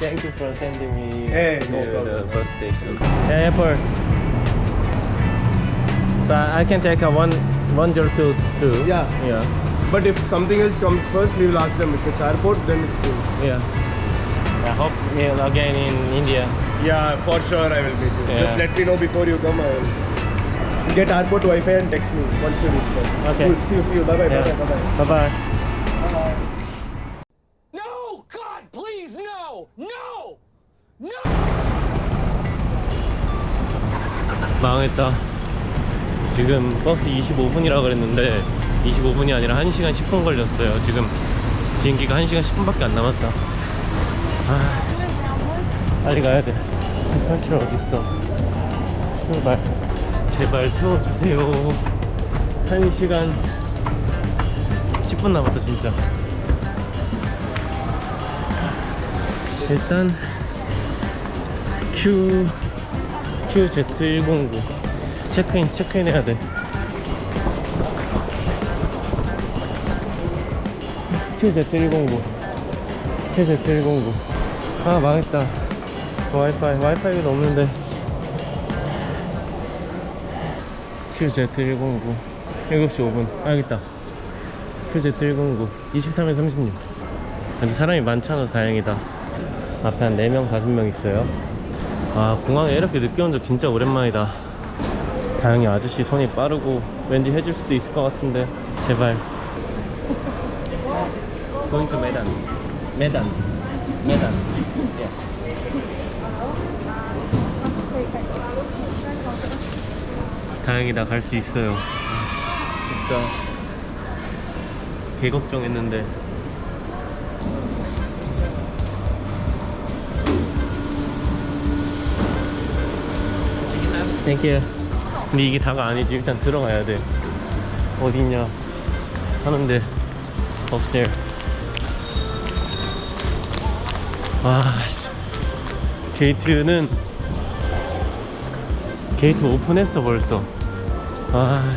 Thank you for sending me Hey, to no the problem. bus station. Airport. So I can take a one one two two. Yeah. Yeah. But if something else comes first, we will ask them. If it's airport, then it's cool. Yeah. I hope meet again in India. Yeah, for sure I will meet you. Yeah. Just let me know before you come. I will get airport Wi-Fi and text me once you reach there. Okay. Cool. See you. See you. Bye bye. Yeah. Bye bye. Bye Bye bye. No! 망했다. 지금 버스 25분이라 그랬는데 25분이 아니라 1시간 10분 걸렸어요. 지금 비행기가 1시간 10분밖에 안 남았다. 아, 빨리 가야 돼. 탈출 어딨어? 출발. 제발 태워주세요. 1시간 10분 남았다, 진짜. 일단 Q QZ109 체크인 체크인 해야 돼. QZ109 QZ109 아 망했다. 와이파이 와이파이가 없는데. QZ109 7시 5분 아 여기 있다. QZ109 23일 36 아직 사람이 많지 않아서 다행이다. 앞에 한 4명 5명 있어요. 아 공항에 이렇게 늦게 온 적 진짜 오랜만이다. 다행히 아저씨 손이 빠르고 왠지 해줄 수도 있을 것 같은데 제발. Going to Medan Medan Medan 다행이다 갈 수 있어요. 진짜 개 걱정했는데 땡큐 근데 이게 다가 아니지. 일단 들어가야 돼. 어딨냐? 하는데. 아 진짜. 게이트는 게이트 오픈했어 벌써. 아.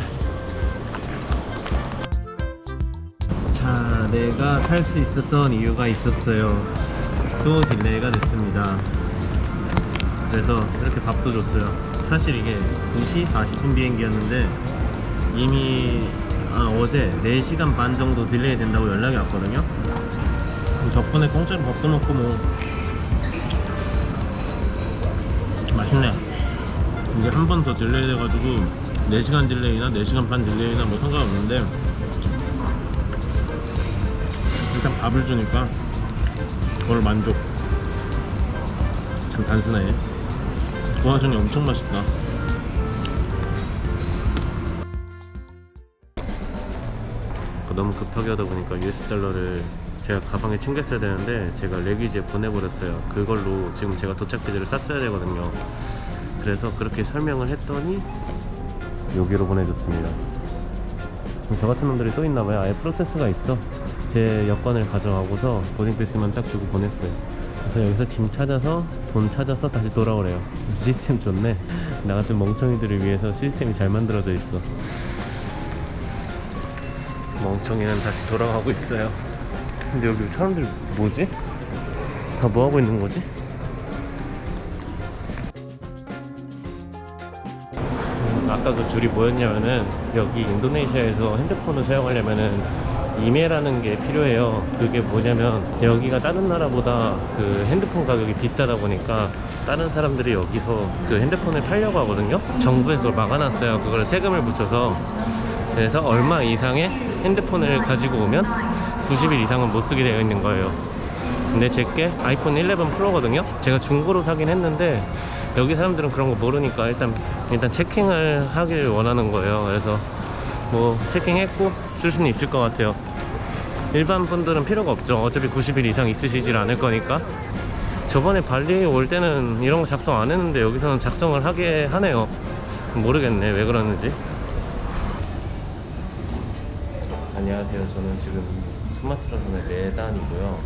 자 내가 탈수 있었던 이유가 있었어요. 또 딜레이가 됐습니다. 그래서 이렇게 밥도 줬어요. 사실 이게 2시 40분 비행기였는데 이미 아, 어제 4시간 반 정도 딜레이 된다고 연락이 왔거든요. 덕분에 공짜로 밥도 먹고 뭐 맛있네. 이제 한 번 더 딜레이 돼가지고 4시간 딜레이나 4시간 반 딜레이나 뭐 상관없는데 일단 밥을 주니까 그걸 만족. 참 단순해. 그 와중에 엄청 맛있다. 너무 급하게 하다 보니까 US 달러를 제가 가방에 챙겼어야 되는데 제가 레기지에 보내버렸어요. 그걸로 지금 제가 도착지를 쌌어야 되거든요. 그래서 그렇게 설명을 했더니 여기로 보내줬습니다. 저 같은 놈들이 또 있나봐요. 아예 프로세스가 있어. 제 여권을 가져가고서 보딩패스만 딱 주고 보냈어요. 그래서 여기서 짐 찾아서 돈 찾아서 다시 돌아오래요. 시스템 좋네. 나 같은 멍청이들을 위해서 시스템이 잘 만들어져 있어. 멍청이는 다시 돌아가고 있어요. 근데 여기 사람들 뭐지? 다 뭐 하고 있는 거지? 음, 아까 그 줄이 뭐였냐면은 여기 인도네시아에서 핸드폰을 사용하려면은 이메라는 게 필요해요. 그게 뭐냐면 여기가 다른 나라보다 그 핸드폰 가격이 비싸다 보니까 다른 사람들이 여기서 그 핸드폰을 팔려고 하거든요. 정부에서 막아놨어요. 그걸 세금을 붙여서 그래서 얼마 이상의 핸드폰을 가지고 오면 90일 이상은 못 쓰게 되어 있는 거예요. 근데 제게 아이폰 11 프로거든요. 제가 중고로 사긴 했는데 여기 사람들은 그런 거 모르니까 일단 일단 체킹을 하길 원하는 거예요. 그래서 뭐 체킹했고 쓸 수는 있을 것 같아요. 일반 분들은 필요가 없죠. 어차피 90일 이상 있으시질 않을 거니까. 저번에 발리 올 때는 이런 거 작성 안 했는데 여기서는 작성을 하게 하네요. 모르겠네 왜 그러는지. 안녕하세요. 저는 지금 수마트라섬의 메단이고요.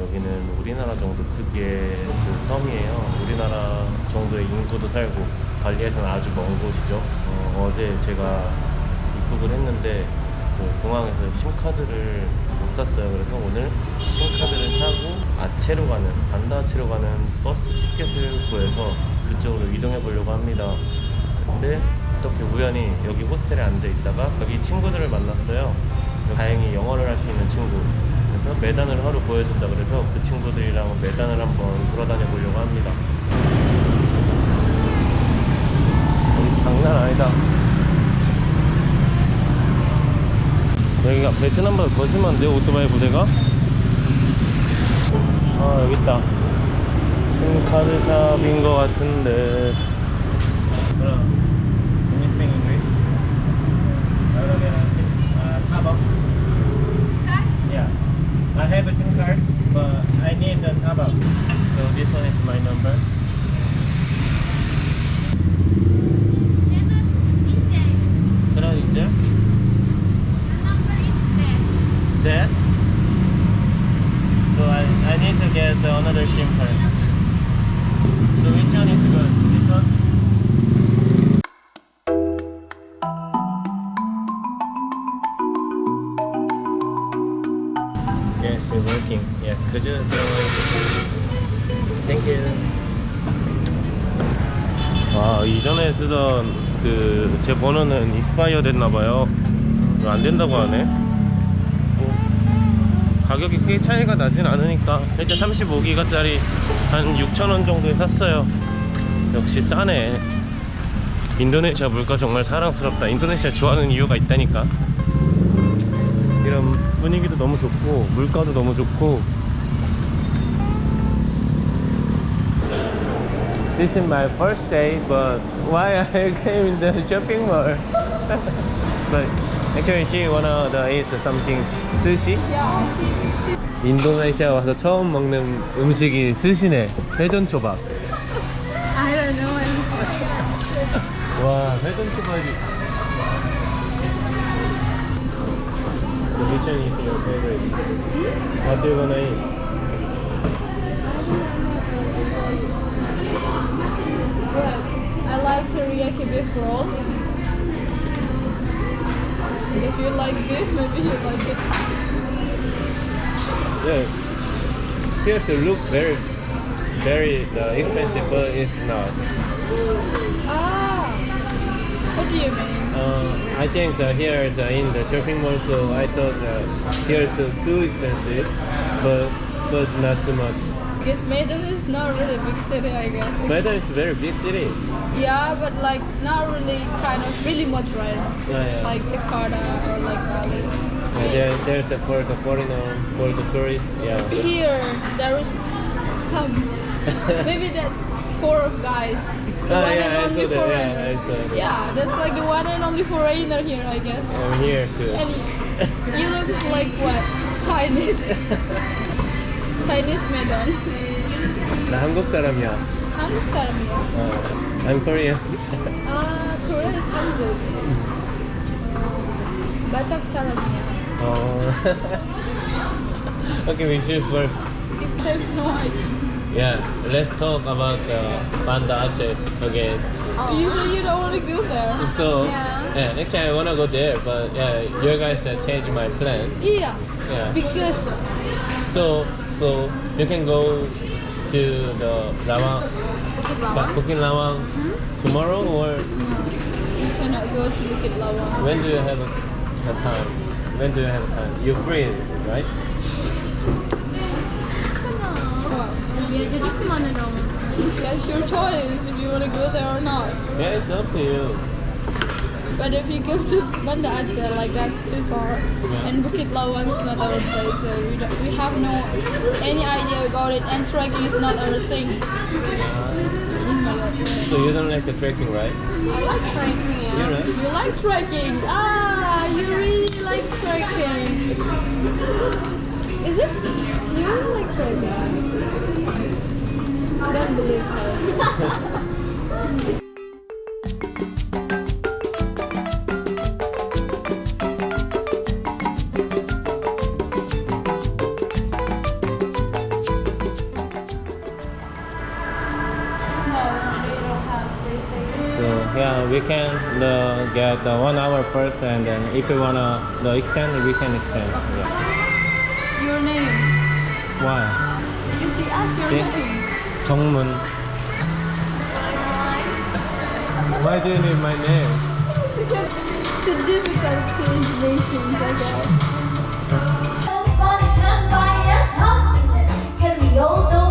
여기는 우리나라 정도 크기의 그 섬이에요. 우리나라 정도의 인구도 살고 발리에서는 아주 먼 곳이죠. 어, 제 제가 입국을 했는데 그 공항에서 심카드를 못 샀어요. 그래서 오늘 신카드를 사고 아체로 가는 반다아체로 가는 버스 티켓을 구해서 그쪽으로 이동해 보려고 합니다. 근데 어떻게 우연히 여기 호스텔에 앉아 있다가 여기 친구들을 만났어요. 다행히 영어를 할 수 있는 친구. 그래서 매단을 하루 보여준다 그래서 그 친구들이랑 매단을 한번 돌아다녀 보려고 합니다. 장난 아니다. 여기가 베트남보다 더 심한데 오토바이 부대가? 아 여기 있다. 신카드샵인 것 같은데. Uh. I have a SIM card, but I need a Tabo. So this one is my number. It's working. Yeah, could. 아 이전에 쓰던 그 제 번호는 익스파이어 됐나봐요. 안 된다고 하네. 뭐, 가격이 크게 차이가 나진 않으니까 일단 35기가짜리 한 6,000원 정도에 샀어요. 역시 싸네. 인도네시아 물가 정말 사랑스럽다. 인도네시아 좋아하는 이유가 있다니까. 이런 분위기도 너무 좋고 물가도 너무 좋고 This is my first day but why I came in the shopping mall but actually she wanna the eat something sushi 인도네시아 와서 처음 먹는 음식이 스시네 회전 초밥 I don't know. 와 회전 초밥이 Is your favorite? What do you wanna eat? But I like teriyaki beef roll. If you like beef, maybe you like it. Yeah. Here's the look very, very uh, expensive, but it's not. Ah, what do you mean? Uh, I think that here is uh, in the shopping mall, so I thought that here is uh, too expensive, but but not too much. Because Medan is not really a big city, I guess. Medan is a very big city. Yeah, but like not really, kind of really much, right? Yeah, yeah. Like Jakarta or like Bali. Yeah, there, there's a for the foreigner, for the tourists. Yeah. Here, there is some, maybe that four of guys The Ah, one yeah, and I only saw that. foreigner. Yeah, I saw that. Yeah, that's like the one and only foreigner here, I guess. I'm here too. And you look like what? Chinese. Chinese Medan. 나 한국 사람이야. 한국 사람이야. 어, I'm Korean. 아, Korea is 한국. 바tak 사람이야. 어. okay, we should first. I have no idea. Yeah, let's talk about the Banda Aceh again. You say you don't want to go there. So, Yeah. yeah, actually I wanna go there, but yeah, you guys uh, changed my plan. Yeah. Yeah. Because So, so you can go to the Lawang, Bukit Ba- Lawang. Bukit Lawang tomorrow, or You cannot go to Bukit Lawang. when do you have a, a time? When do you have time? You're free, right? Ya jadi kemana dong? That's your choice if you want to go there or not. Yeah, it's up to you. But if you go to Banda Aceh, like that's too far. And Bukit Lawang is not our place, so we, don't, we have no any idea about it. And trekking is not our thing. So you don't like the trekking, right? I like trekking. Yeah, right. You like trekking? Ah, you really like trekking. Is it? You really like trekking? I don't believe her. No, they don't have free tickets. So yeah, we can uh, get uh, one hour first, and then if we wanna the extend, we can extend. Yeah. Your name? Why? Because she asked your Yeah. name. 정문 Why do you need my name? To difficult translations, I guess. Somebody can buy us happiness. Can we all